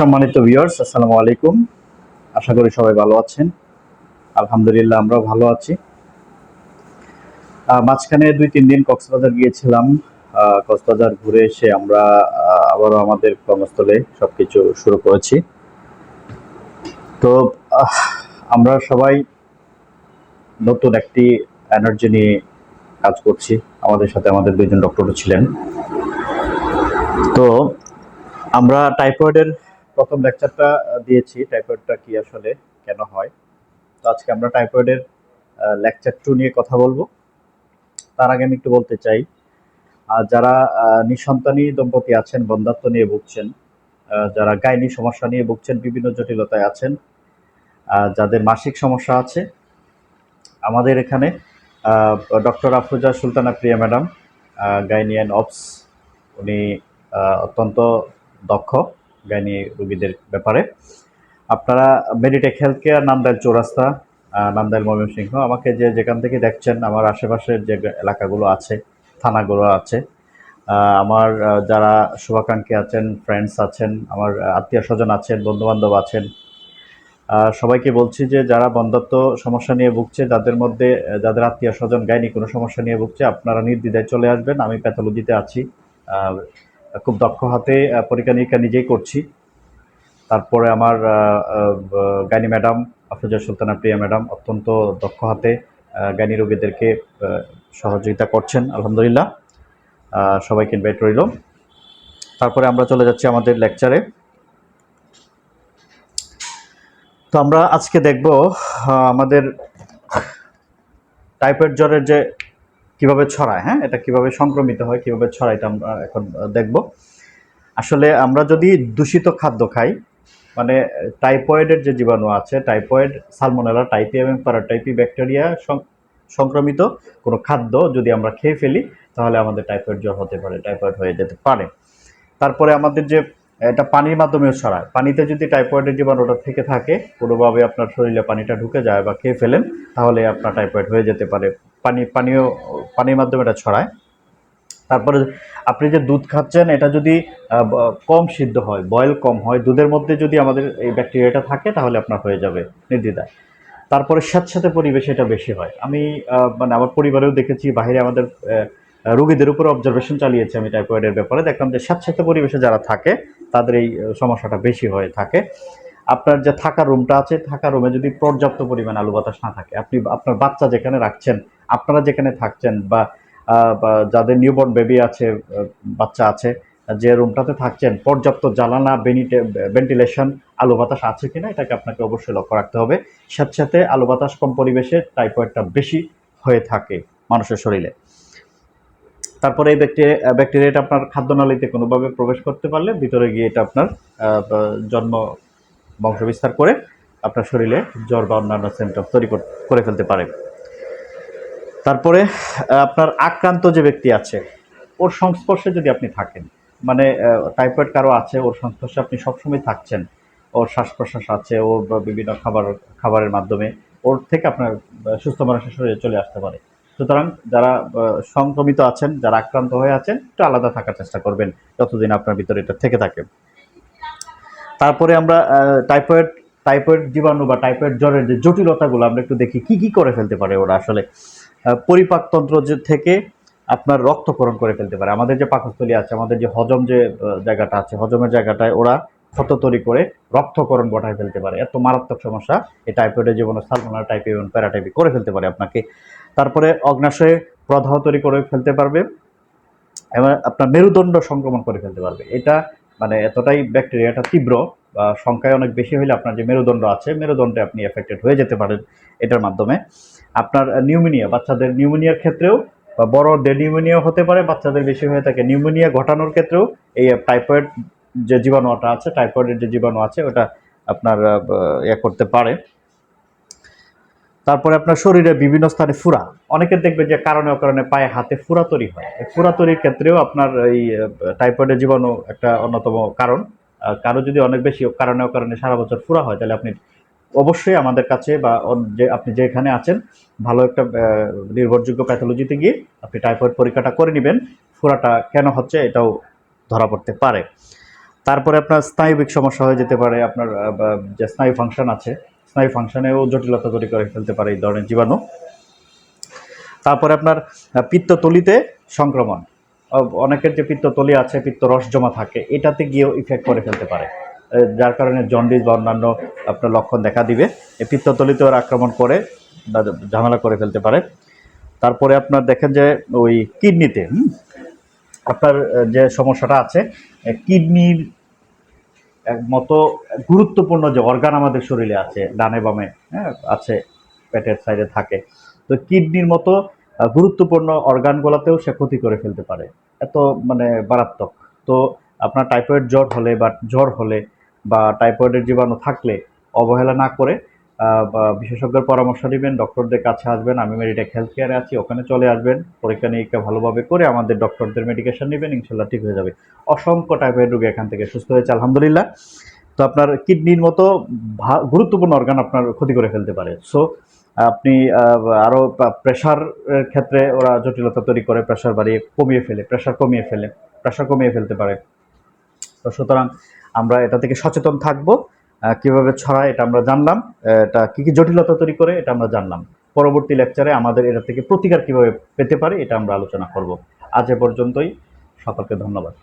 সম্মানিত ভিউয়ার্স আসসালামু আলাইকুম। আশা করি সবাই ভালো আছেন। আলহামদুলিল্লাহ, আমরাও ভালো আছি। মাঝখানে দুই, তিন দিন কক্সবাজার গিয়েছিলাম। কক্সবাজার ঘুরে এসে আমরা আবারও আমাদের কর্মস্থলে সবকিছু শুরু করেছি। তো আমরা সবাই নতুন একটি এনার্জি নিয়ে কাজ করছি। আমাদের সাথে আমাদের দুইজন ডক্টরও ছিলেন। তো, আমরা টাইফয়েডের প্রথম লেকচারটা দিয়েছি। টাইফয়েডটা কি আসলে কেন হয়? তো আজকে আমরা টাইফয়েডের লেকচার টু নিয়ে কথা বলব। তার আগে আমি একটু বলতে চাই আহ, যারা নিঃসন্তানী দম্পতি আছেন বন্ধাত্ব নিয়ে ভুগছেন যারা গাইনি সমস্যা নিয়ে ভুগছেন বিভিন্ন জটিলতায় আছেন যাদের মাসিক সমস্যা আছে আমাদের এখানে ডক্টর আফরোজা সুলতানা প্রিয়া ম্যাডাম গাইনিয়ান অপস উনি অত্যন্ত দক্ষ। গাইনি রোগীদের ব্যাপারে। আপনারা Meditech health care Nandail Chowrasta আহ, নান্দাইল ময়মনসিংহ আমাকে যে যেখান থেকে দেখছেন আমার আশেপাশের যে এলাকাগুলো আছে থানাগুলো আছে আমার যারা শুভাকাঙ্ক্ষী আছেন ফ্রেন্ডস আছেন আমার আত্মীয় স্বজন আছেন বন্ধুবান্ধব আছেন সবাইকে বলছি যে যারা বন্ধাত্ব সমস্যা নিয়ে ভুগছে যাদের মধ্যে যাদের আত্মীয় স্বজন গাইনি কোনো সমস্যা নিয়ে ভুগছে আপনারা নির্দ্বিধায় চলে আসবেন আমি প্যাথোলজিতে আছি খুব দক্ষ হাতে পরীক্ষা নিরীক্ষা নিজেই করছি। তারপরে আমার gynae madam, Afroza Sultana Priya madam অত্যন্ত দক্ষ হাতে গাইনি রোগীদেরকে সহযোগিতা করছেন, আলহামদুলিল্লাহ। সবাইকে ইনভাইট রইল। তারপরে আমরা চলে যাচ্ছি আমাদের লেকচারে তো আমরা আজকে দেখব আমাদের টাইফয়েড জ্বরের যে কীভাবে ছড়ায় হ্যাঁ? এটা কীভাবে সংক্রমিত হয়, কীভাবে ছড়ায় এটা আমরা এখন দেখব। আসলে আমরা যদি দূষিত খাদ্য খাই মানে টাইফয়েডের যে জীবাণু আছে টাইফয়েড সালমোনেলা টাইপি এবং প্যারাটাইপি ব্যাকটেরিয়া সংক্রমিত কোনো খাদ্য যদি আমরা খেয়ে ফেলি, তাহলে আমাদের টাইফয়েড জ্বর হতে পারে টাইফয়েড হয়ে যেতে পারে। তারপরে আমাদের যে, এটা পানির মাধ্যমেও ছড়ায়। পানিতে যদি টাইফয়েডের জীবাণুটা থেকে থাকে, কোনোভাবে আপনার শরীরে পানিটা ঢুকে যায় বা খেয়ে ফেলেন, তাহলে আপনার টাইফয়েড হয়ে যেতে পারে। পানি, পানীয়, পানির মাধ্যমে এটা ছড়ায়। তারপরে আপনি যে দুধ খাচ্ছেন, এটা যদি কম সিদ্ধ হয়, বয়েল কম হয়, দুধের মধ্যে যদি আমাদের এই ব্যাকটেরিয়াটা থাকে, তাহলে আপনার হয়ে যাবে নির্দ্বিধায়। তারপরে স্যাঁতস্যাঁতে পরিবেশে এটা বেশি হয়। আমি মানে আমার পরিবারেও দেখেছি, বাইরে আমাদের রোগীদের উপর অবজারভেশন চালিয়েছি আমি টাইফয়েডের ব্যাপারে। দেখলাম যে স্যাঁতস্যাঁতে পরিবেশে যারা থাকে, তাদের এই সমস্যাটা বেশি হয়ে থাকে। আপনার যে থাকার রুমটা আছে, থাকার রুমে যদি পর্যাপ্ত পরিমাণ আলু বাতাস না থাকে, আপনি আপনার বাচ্চা যেখানে রাখছেন, আপনারা যেখানে থাকছেন বা যাদের নিউবর্ন বেবি আছে বাচ্চা আছে, যে রুমটাতে থাকছেন, পর্যাপ্ত জ্বালানা বেনিটে ভেন্টিলেশন আলো বাতাস আছে কিনা, এটাকে আপনাকে অবশ্যই লক্ষ্য রাখতে হবে। সাথে সাথে আলো বাতাস কম পরিবেশে টাইফয়েডটা বেশি হয়ে থাকে মানুষের শরীরে। তারপরে এই ব্যাকটেরিয়া ব্যাকটেরিয়াটা আপনার খাদ্যনালীতে কোনোভাবে প্রবেশ করতে পারলে, ভিতরে গিয়ে এটা আপনার জন্ম বংশবিস্তার করে আপনার শরীরে জ্বর বা অন্যান্য সিমটম তৈরি কর- ফেলতে পারে তারপরে আপনার আক্রান্ত যে ব্যক্তি আছে, ওর সংস্পর্শে যদি আপনি থাকেন মানে টাইফয়েড কারও আছে, ওর সংস্পর্শে আপনি সবসময় থাকছেন, ওর শ্বাস প্রশ্বাস আছে ওর বা বিভিন্ন খাবার, খাবারের মাধ্যমে ওর থেকে আপনার সুস্থ মানুষের শরীরে চলে আসতে পারে। সুতরাং যারা সংক্রমিত আছেন, যারা আক্রান্ত হয়ে আছেন, একটু আলাদা থাকার চেষ্টা করবেন, যতদিন আপনার ভিতরে এটা থেকে থাকে। তারপরে আমরা টাইফয়েড টাইফয়েড জীবাণু বা টাইফয়েড জ্বরের যে জটিলতাগুলো আমরা একটু দেখি, কি কি করে ফেলতে পারে ওরা আসলে? পরিপাকতন্ত্র যে থেকে আপনার রক্তকরণ করে ফেলতে পারে। আমাদের যে পাকস্থলী আছে, আমাদের যে হজম যে জায়গাটা আছে, হজমের জায়গাটায় ওরা ক্ষত তৈরি করে রক্তকরণ ঘটায় ফেলতে পারে। এত মারাত্মক সমস্যা, এই টাইফয়েডের জীবাণু সালমোনাল টাইপি এবং প্যারাটাইপি করে ফেলতে পারে আপনাকে। তারপরে অগ্নাশয়ে প্রদাহ তৈরি করে ফেলতে পারবে এবং আপনার মেরুদণ্ড সংক্রমণ করে ফেলতে পারবে। এটা মানে এতটাই ব্যাকটেরিয়াটা তীব্র বা সংখ্যায় অনেক বেশি হলে আপনার যে মেরুদণ্ড আছে, মেরুদণ্ডে আপনি এফেক্টেড হয়ে যেতে পারেন এটার মাধ্যমে। আপনার নিউমোনিয়া, বাচ্চাদের নিউমোনিয়ার ক্ষেত্রেও বা বড়দের নিউমোনিয়া হতে পারে, বাচ্চাদের বেশি হয়ে থাকে নিউমোনিয়া ঘটানোর ক্ষেত্রেও এই টাইফয়েড যে জীবাণুটা আছে টাইফয়েডের যে জীবাণু আছে, ওটা আপনার ইয়ে করতে পারে। তারপরে আপনার শরীরে বিভিন্ন স্থানে ফুরা। অনেকের দেখবে যে কারণে অকারণে পায়ে হাতে ফুরা তৈরি হয়। ফুরা তৈরির ক্ষেত্রেও আপনার এই টাইফয়েডের জীবাণু একটা অন্যতম কারণ। কারও যদি অনেক বেশি কারণে অকারণে সারা বছর ফুরা হয়, তাহলে আপনি অবশ্যই আমাদের কাছে বা যে আপনি যেখানে আছেন, ভালো একটা নির্ভরযোগ্য প্যাথোলজিতে গিয়ে আপনি টাইফয়েড পরীক্ষাটা করে নেবেন। ফুরাটা কেন হচ্ছে এটাও ধরা পড়তে পারে। তারপরে আপনার স্নায়বিক সমস্যা হয়ে যেতে পারে। আপনার যে স্নায়ু ফাংশন আছে স্নায়ু ফাংশনেও জটিলতা তৈরি করে ফেলতে পারে এই ধরনের জীবাণু। তারপরে আপনার পিত্ততলিতে সংক্রমণ। অনেকের যে পিত্তথলি আছে পিত্ত রস জমা থাকে, এটাতে গিয়েও ইফেক্ট করে ফেলতে পারে। যার কারণে জন্ডিস বা অন্যান্য আপনার লক্ষণ দেখা দিবে। এই পিত্তথলিতে ওরা আক্রমণ করে ঝামেলা করে ফেলতে পারে। তারপরে আপনার দেখেন যে, ওই কিডনিতে আপনার যে সমস্যাটা আছে কিডনির মতো গুরুত্বপূর্ণ যে অর্গান আমাদের শরীরে আছে, ডানে বামে হ্যাঁ আছে, পেটের সাইডে থাকে। তো কিডনির মতো গুরুত্বপূর্ণ অর্গানগুলোতেও সে ক্ষতি করে ফেলতে পারে। এত মানে মারাত্মক। তো আপনার টাইফয়েড জ্বর হলে বা জ্বর হলে বা টাইফয়েডের জীবাণু থাকলে অবহেলা না করে বিশেষজ্ঞের পরামর্শ নেবেন, ডক্টরদের কাছে আসবেন, আমি মেডিটেক হেলথ কেয়ারে আছি, ওখানে চলে আসবেন, পরীক্ষা নিরীক্ষা ভালোভাবে করে আমাদের ডক্টরদের মেডিকেশন নেবেন, ইনশাল্লাহ ঠিক হয়ে যাবে। অসংখ্য টাইপের রোগী এখান থেকে সুস্থ হয়েছে, আলহামদুলিল্লাহ। তো আপনার কিডনির মতো গুরুত্বপূর্ণ অর্গান আপনার ক্ষতি করে ফেলতে পারে। সো আপনি আরও প্রেশারের ক্ষেত্রে ওরা জটিলতা তৈরি করে প্রেশার বাড়িয়ে কমিয়ে ফেলে প্রেশার কমিয়ে ফেলে প্রেশার কমিয়ে ফেলতে পারে। তো সুতরাং আমরা এটা থেকে সচেতন থাকব। কীভাবে ছড়ায় এটা আমরা জানলাম। এটা কী কী জটিলতা তৈরি করে এটা আমরা জানলাম। পরবর্তী লেকচারে আমাদের এটা থেকে প্রতিকার কীভাবে পেতে পারে এটা আমরা আলোচনা করব। আজ এ পর্যন্তই। সকলকে ধন্যবাদ।